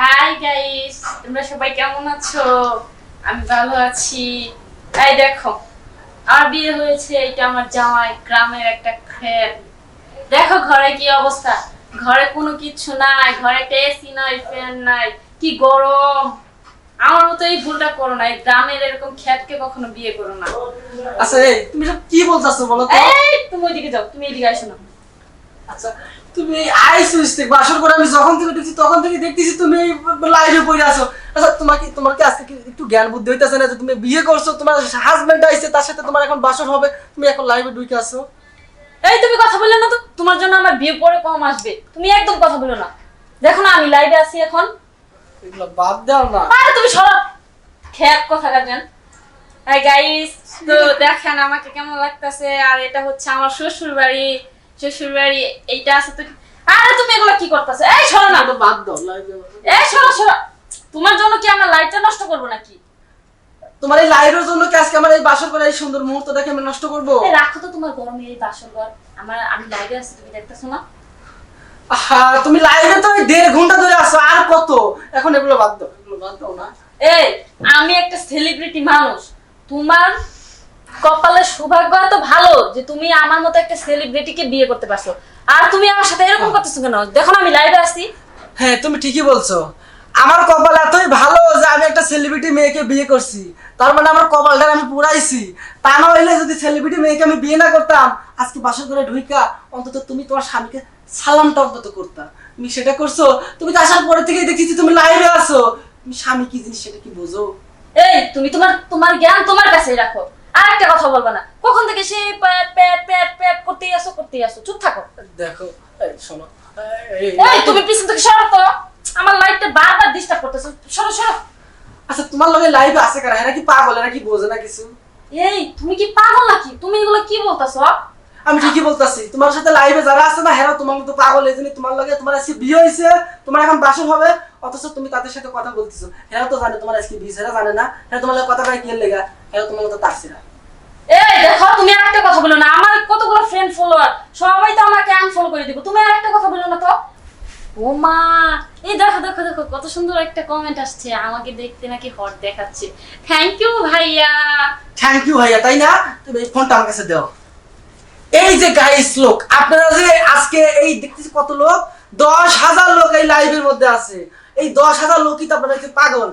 Hi guys তোমরা সবাই কেমন আছো? আমি ভালো আছি। এই দেখো আর বিয়ে হয়েছে এটা আমার জামাই গ্রামের একটা খেত দেখো ঘরে কি অবস্থা। ঘরে কোনো কিছু নাই ঘরে একটা এসি নাই ফ্যান নাই। কি গরম। আমার মতো এই ভুলটা করো না এই গ্রামের এরকম খেতকে কখনো বিয়ে করো না। আচ্ছা তুমি সব কি বলতেছো বলো তো? এই তুমি ওইদিকে যাও তুমি এদিকে আসো না। তুমি এই আই বাসর করে আমি যখন থেকে দেখছি তখন থেকে দেখতেছি তুমি লাইভে পড়ে আছো। আচ্ছা তোমার কি তোমার কি আজকে একটু জ্ঞান বুদ্ধি হইতাছে না যে তুমি বিয়ে করছ তোমার হাজবেন্ড আইছে তার সাথে তোমার এখন বাসর হবে তুমি এখন লাইভে ঢুকে আসো এই তুমি কথা বললে না তো? তোমার জন্য আমার বিয়ে পরে কম আসবে। তুমি একদম কথা বলো না। দেখো না আমি লাইভে আছি এখন। এগুলো বাদ দাও না। আরে তুমি সরো। কথা কাটেন এই গাইস তো দেখেন আমাকে কেমন লাগতেছে আর এটা হচ্ছে আমার শ্বশুর বাড়ি শ্বশুর বাড়ি এইটা আছে তো আরে তুমি এগুলো কি করতেছো? এই সরো না। এটা বাদ দাও এই সরো সরো। তোমার জন্য কি আমার লাইটটা নষ্ট করব নাকি? তোমার এই লাইভের জন্য কি আজকে আমার এই বাসর করে এই সুন্দর মুহূর্তটাকে আমি নষ্ট করব? রাখো তো তোমার গরমে এই বাসর ঘর আমার আমি লাইভে আছি তুমি দেখতেছো না? তুমি লাইভে তো দেড় ঘণ্টা ধরে আসো আর কত? এখন এগুলো বাদ দাও এগুলো বাদ দাও না। এই আমি একটা সেলিব্রিটি মানুষ। তোমার কপালের সৌভাগ্য এত ভালো যে তুমি আমার মতো একটা সেলিব্রিটিকে বিয়ে করতে পারছ। আর তুমি আমার সাথে এরকম করতেছো কেন? দেখো না আমি লাইভে আছি। হ্যাঁ তুমি ঠিকই বলছো। আমার কপাল এতই ভালো যে আমি একটা সেলিব্রিটি মেয়েকে বিয়ে করছি। তার মানে আমার কপালটা আমি পুরাইছি। তা না হইলে যদি সেলিব্রিটি মেয়েকে আমি বিয়ে না করতাম আজকে বাসর করে ঢুইকা অন্তত তুমি তোমার স্বামীকে সালামটা অন্তত করতা। তুমি সেটা করছ তুমি তো আসার পরে থেকেই দেখেছি তুমি লাইভে আছো। তুমি স্বামী কি জিনিস সেটা কি বোঝো? এই তুমি তোমার তোমার জ্ঞান তোমার কাছেই রাখো। আর একটা কথা বলবা না। কখন থেকে সেই প্যাট প্যাট প্যাট প্যাট করতেই আসো করতেই আসো। চুপ থাকো। দেখো শোনো এই- তুমি পিছন থেকে সরো তো। আমার লাইটটা বারবার ডিস্টার্ব করতেছো। সরো সরো। আচ্ছা তোমার লগে লাইভে আছে কারা? এরা কি পাগল? এরা কি বোঝে না কিছু? এই তুমি কি পাগল নাকি? তুমি এগুলো কি বলতেছো? আমি ঠিকই বলতাছি। তোমার সাথে লাইভে যারা আছে না হেরা তোমার মতো পাগল। এই জন্য তোমার লগে তোমার আজকে বিয়ে হয়েছে তোমার এখন বাসর হবে। অথচ তুমি তাদের সাথে কথা বলতেছো। হেরা তো জানে তোমার আজকে বিয়ে হেরা জানে না। হেরা তোমার কথা কয় কি লেগা? হেরা তোমার মতো তাকছে না এই দেখো তুমি আর একটা কথা বলো না। আমার কতগুলো ফ্রেন্ড ফলোয়ার সবাই তো আমাকে আনফলো করে দিব। তুমি আর একটা কথা বলো না তো। ও মা এই দেখো দেখো দেখো কত সুন্দর একটা কমেন্ট আসছে। আমাকে দেখতে নাকি হট দেখাচ্ছে। থ্যাংক ইউ ভাইয়া। থ্যাংক ইউ ভাইয়া তাই না? তুমি ফোনটা আমার কাছে দাও। এই যে গাইস লোক আপনারা যে আজকে এই দেখতেছি কত লোক? দশ হাজার লোক এই লাইভের মধ্যে আছে। এই দশ হাজার লোকই তো আপনারা পাগল।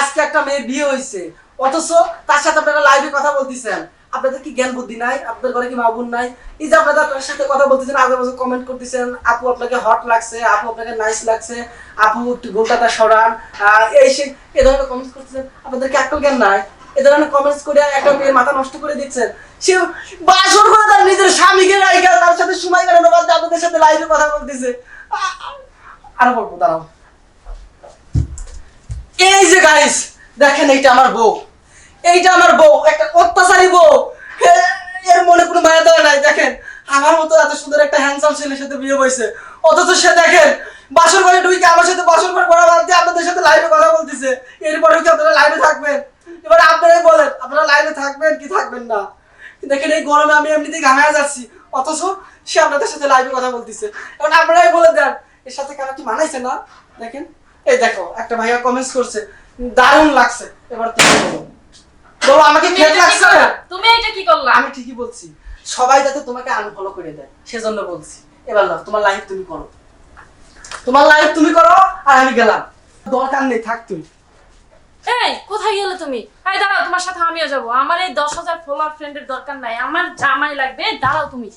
আজকে একটা মেয়ের বিয়ে হয়েছে। অথচ তার সাথে আপনারা লাইভে কথা বলতেছেন। আপনাদের কি জ্ঞান বুদ্ধি নাই? আপনাদের ঘরে কি মা বোন নাই? এই যে আপনারা তার সাথে কথা বলতেছেন আগে বছর কমেন্ট করতেছেন, আপু, আপনাকে হট লাগছে, আপু, আপনাকে নাইস লাগছে, আপু, একটু ঘুমটাটা সরান। এই সে, এ ধরনের কমেন্টস করতেছেন। আপনাদের কি একটু জ্ঞান নাই? এ ধরনের কমেন্টস করে একটা মেয়ের মাথা নষ্ট করে দিচ্ছেন। সে বাসর করে তার নিজের স্বামীকে রাইখা, তার সাথে সময় কাটানো বাদ আপনাদের সাথে লাইভে কথা বলতেছে। আরও বলব, দাঁড়াও। এই যে গাইস দেখেন এইটা আমার বউ। এইটা আমার বউ, একটা অত্যাচারী বউ। এর মনে কোনো মায়া দেওয়া নাই, দেখেন। আমার মতো এত সুন্দর একটা হ্যান্ডসাম ছেলের সাথে বিয়ে হয়েছে। অথচ সে দেখেন, বাসর ঘরে ঢুকে আমার সাথে বাসর ঘর করা বাদ দিয়ে আপনাদের সাথে লাইভে কথা বলতেছে। এরপরে কি আপনারা লাইভে থাকবেন? এবার আপনারাই বলেন, আপনারা লাইভে থাকবেন কি থাকবেন না? দেখেন এই গরমে আমি এমনিতেই ঘামায় যাচ্ছি। অথচ সে আপনাদের সাথে লাইভে কথা বলতেছে। এখন আপনারাই বলে দেন, এর সাথে কারও কি মানাইছে না? দেখেন, এই দেখো, একটা ভাইয়া কমেন্টস করছে, দারুণ লাগছে। এবার তুমি বলো বলো আমাকে কি লাগছে তুমি এটা কি করলা? আমি ঠিকই বলছি। সবাই যাতে তোমাকে আনফলো করে দেয় সেজন্য বলছি। এবার লাও তোমার লাইফ তুমি করো। তোমার লাইফ তুমি করো আর আমি গেলাম। দরকার নেই থাক তুই এই কোথায় গেলে তুমি? এই দাঁড়াও তোমার সাথে আমিও যাব। আমার এই দশ হাজার ফলোয়ার ফ্রেন্ডের দরকার নাই আমার জামাই লাগবে। দাঁড়াও তুমি।